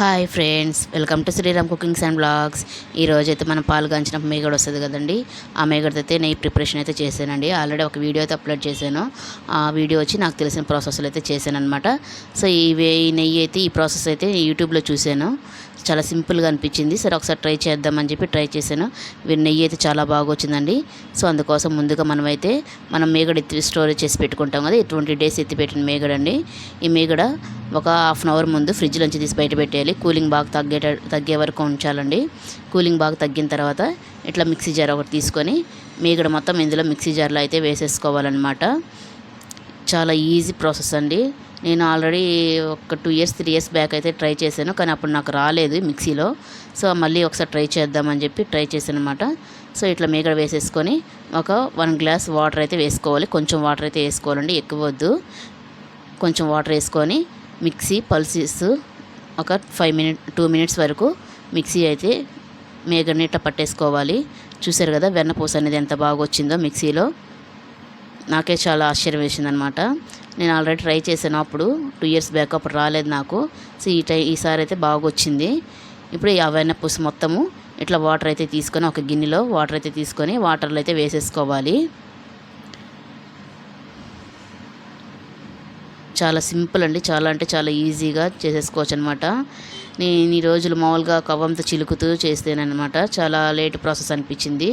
Hi friends welcome to Sriram cookings and blogs ఈరోజు అయితే మనం పాల్గొంచిన మేగడ వస్తుంది కదండి. ఆ మేగడ అయితే నెయ్యి ప్రిపరేషన్ అయితే చేశానండి. ఆల్రెడీ ఒక వీడియో అయితే అప్లోడ్ చేశాను. ఆ వీడియో వచ్చి నాకు తెలిసిన ప్రాసెస్లో అయితే చేశాను అనమాట సో ఈ నెయ్యి అయితే ఈ ప్రాసెస్ అయితే యూట్యూబ్లో చూశాను. చాలా సింపుల్గా అనిపించింది. సరే ఒకసారి ట్రై చేద్దామని చెప్పి ట్రై చేశాను. నెయ్యి అయితే చాలా బాగా వచ్చిందండి. సో అందుకోసం ముందుగా మనమైతే మనం మేగడ ఎత్తి స్టోరేజ్ చేసి పెట్టుకుంటాం కదా. ట్వంటీ డేస్ ఎత్తి పెట్టిన మేగడ అండి. ఈ మేగడ ఒక హాఫ్ అన్ అవర్ ముందు ఫ్రిడ్జ్ నుంచి తీసి బయట పెట్టేయాలి. కూలింగ్ బాగా తగ్గేట తగ్గే వరకు ఉంచాలండి. కూలింగ్ బాగా తగ్గిన తర్వాత ఇట్లా మిక్సీ జార్ ఒకటి తీసుకొని మేగడ మొత్తం ఇందులో మిక్సీ జార్లో అయితే వేసేసుకోవాలన్నమాట. చాలా ఈజీ ప్రాసెస్ అండి. నేను ఆల్రెడీ ఒక two years three years back అయితే ట్రై చేశాను కానీ అప్పుడు నాకు రాలేదు మిక్సీలో. సో మళ్ళీ ఒకసారి ట్రై చేద్దామని చెప్పి ట్రై చేశాను అనమాట సో ఇట్లా మేకడ వేసేసుకొని ఒక వన్ గ్లాస్ వాటర్ అయితే వేసుకోవాలి. కొంచెం వాటర్ అయితే వేసుకోవాలండి ఎక్కువ వద్దు. కొంచెం వాటర్ వేసుకొని మిక్సీ పల్సెస్ ఒక ఫైవ్ మినిట్ టూ మినిట్స్ వరకు మిక్సీ అయితే మేగడని ఇట్లా పట్టేసుకోవాలి. చూసారు కదా వెన్నపూస అనేది ఎంత బాగా వచ్చిందో మిక్సీలో. నాకే చాలా ఆశ్చర్యం వేసిందనమాట నేను ఆల్రెడీ ట్రై చేశాను అప్పుడు. టూ ఇయర్స్ బ్యాక్ అప్పుడు రాలేదు నాకు. సో ఈ టై ఈసారి అయితే బాగా వచ్చింది ఇప్పుడు ఈ అవైన పుస్ మొత్తము ఇట్లా వాటర్ అయితే తీసుకొని ఒక గిన్నెలో వాటర్ అయితే తీసుకొని వాటర్లో అయితే వేసేసుకోవాలి. చాలా సింపుల్ అండి. చాలా అంటే చాలా ఈజీగా చేసేసుకోవచ్చు అనమాట నేను ఈ రోజులు మామూలుగా కవ్వంతో చిలుకుతూ చేస్తేనమాట చాలా లేట్ ప్రాసెస్ అనిపించింది.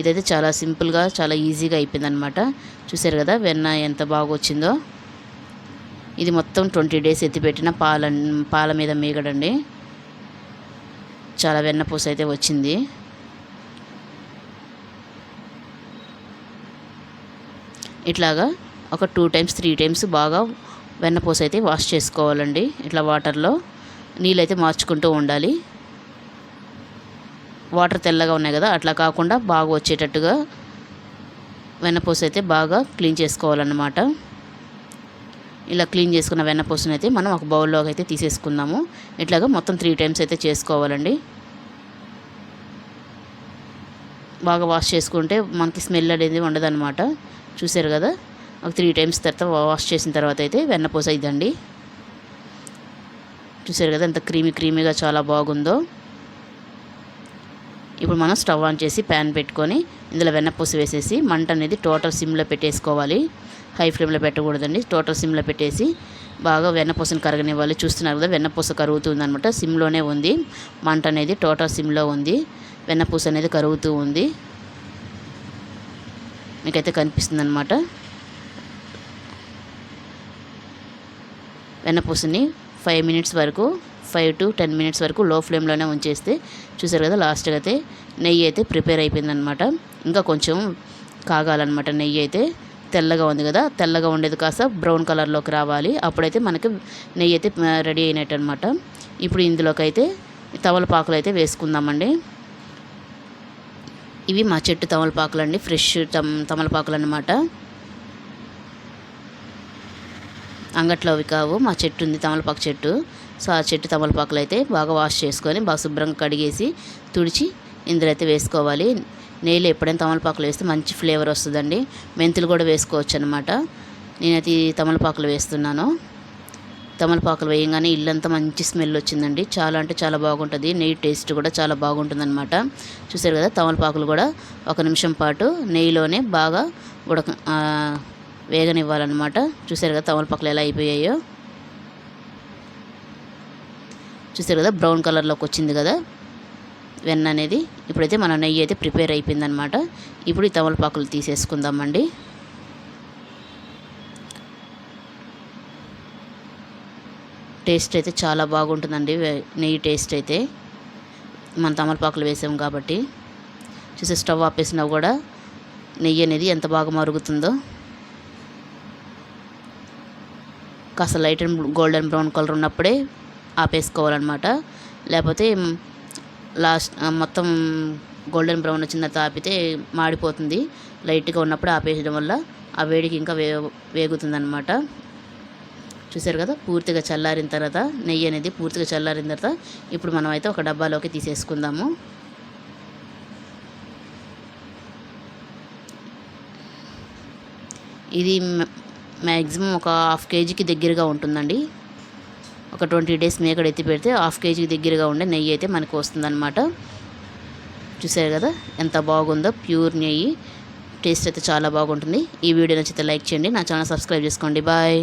ఇదైతే చాలా సింపుల్గా చాలా ఈజీగా అయిపోయింది అనమాట చూసారు కదా వెన్న ఎంత బాగా వచ్చిందో ఇది మొత్తం ట్వంటీ డేస్ ఎత్తిపెట్టిన పాల పాల మీద మీగడండి. చాలా వెన్నపూస అయితే వచ్చింది. ఇట్లాగా ఒక టూ టైమ్స్ త్రీ టైమ్స్ బాగా వెన్నపూస అయితే వాష్ చేసుకోవాలండి. ఇట్లా వాటర్లో నీళ్ళైతే మార్చుకుంటూ ఉండాలి. వాటర్ తెల్లగా ఉన్నాయి కదా అట్లా కాకుండా బాగా వచ్చేటట్టుగా వెన్నపూస అయితే బాగా క్లీన్ చేసుకోవాలన్నమాట. ఇలా క్లీన్ చేసుకున్న వెన్నపూసను అయితే మనం ఒక బౌల్లోకి అయితే తీసేసుకుందాము. ఇట్లాగా మొత్తం త్రీ టైమ్స్ అయితే చేసుకోవాలండి. బాగా వాష్ చేసుకుంటే మనకి స్మెల్ అనేది ఉండదన్నమాట. చూసారు కదా? ఒక త్రీ టైమ్స్ తర్వాత వాష్ చేసిన తర్వాత అయితే వెన్నపూస ఇదండి. చూసారు కదా ఎంత క్రీమీ క్రీమీగా చాలా బాగుందో. ఇప్పుడు మనం స్టవ్ ఆన్ చేసి ప్యాన్ పెట్టుకొని ఇందులో వెన్నపూస వేసేసి మంట అనేది టోటల్ సిమ్లో పెట్టేసుకోవాలి. హై ఫ్లేమ్లో పెట్టకూడదండి. టోటల్ సిమ్లో పెట్టేసి బాగా వెన్నపూసను కరగనివ్వాలి. చూస్తున్నారు కదా వెన్నపూస కరుగుతుంది అనమాట సిమ్లోనే ఉంది. మంట అనేది టోటల్ సిమ్లో ఉంది. వెన్నపూస అనేది కరుగుతూ ఉంది. మీకైతే కనిపిస్తుంది అనమాట వెన్నపూసని ఫైవ్ మినిట్స్ వరకు ఫైవ్ టు టెన్ మినిట్స్ వరకు లో ఫ్లేమ్లోనే ఉంచేస్తే చూసారు కదా లాస్ట్గా అయితే నెయ్యి అయితే ప్రిపేర్ అయిపోయిందనమాట ఇంకా కొంచెం కాగాలన్నమాట నెయ్యి అయితే. తెల్లగా ఉంది కదా తెల్లగా ఉండేది కాస్త బ్రౌన్ కలర్లోకి రావాలి. అప్పుడైతే మనకి నెయ్యి అయితే రెడీ అయినట్టు అనమాట ఇప్పుడు ఇందులోకైతే తమలపాకులు అయితే వేసుకుందామండి. ఇవి మా చెట్టు తమలపాకులు అండి ఫ్రెష్ తమ తమలపాకులు అనమాట అంగట్లో అవి కావు మా చెట్టు ఉంది తమలపాకు చెట్టు. సో ఆ చెట్టు తమలపాకులు అయితే బాగా వాష్ చేసుకొని బాగా శుభ్రంగా కడిగేసి తుడిచి ఇందులో అయితే వేసుకోవాలి. నెయ్యిలో ఎప్పుడైనా తమలపాకులు వేస్తే మంచి ఫ్లేవర్ వస్తుందండి. మెంతులు కూడా వేసుకోవచ్చు అనమాట నేనైతే ఈ తమలపాకులు వేస్తున్నాను. తమలపాకులు వేయంగానే ఇల్లంతా మంచి స్మెల్ వచ్చిందండి. చాలా అంటే చాలా బాగుంటుంది. నెయ్యి టేస్ట్ కూడా చాలా బాగుంటుంది అనమాట చూసారు కదా తమలపాకులు కూడా ఒక నిమిషం పాటు నెయ్యిలోనే బాగా ఉడక వేగనివ్వాలన్నమాట. చూసారు కదా తమలపాకులు ఎలా అయిపోయాయో. చూసారు కదా బ్రౌన్ కలర్లోకి వచ్చింది కదా. వెన్న అనేది ఇప్పుడైతే మన నెయ్యి అయితే ప్రిపేర్ అయిపోయిందనమాట ఇప్పుడు ఈ తమలపాకులు తీసేసుకుందామండి. టేస్ట్ అయితే చాలా బాగుంటుందండి. వే- నెయ్యి టేస్ట్ అయితే. మన తమలపాకులు వేసాం కాబట్టి. చూసే స్టవ్ ఆపేసినా కూడా నెయ్యి అనేది ఎంత బాగా మరుగుతుందో. కాస్త light and golden brown colour ఉన్నప్పుడే ఆపేసుకోవాలన్నమాట. లేకపోతే లాస్ట్ మొత్తం గోల్డెన్ బ్రౌన్ వచ్చిన తాపితే ఆపితే మాడిపోతుంది. లైట్గా ఉన్నప్పుడు ఆపేయడం వల్ల ఆ వేడికి ఇంకా వే వేగుతుందనమాట చూసారు కదా? పూర్తిగా చల్లారిన తర్వాత నెయ్యి అనేది పూర్తిగా చల్లారిన తర్వాత ఇప్పుడు మనం అయితే ఒక డబ్బాలోకి తీసేసుకుందాము. ఇది మ్యాక్సిమం ఒక హాఫ్ కేజీకి దగ్గరగా ఉంటుందండి. ఒక ట్వంటీ డేస్ మేకడ ఎత్తి పెడితే హాఫ్ కేజీ దగ్గరగా ఉండే నెయ్యి అయితే మనకు వస్తుందన్నమాట. చూసారు కదా? ఎంత బాగుందో? ప్యూర్ నెయ్యి. టేస్ట్ అయితే చాలా బాగుంటుంది. ఈ వీడియో నచ్చితే లైక్ చేయండి. నా ఛానల్ సబ్స్క్రైబ్ చేసుకోండి. బాయ్.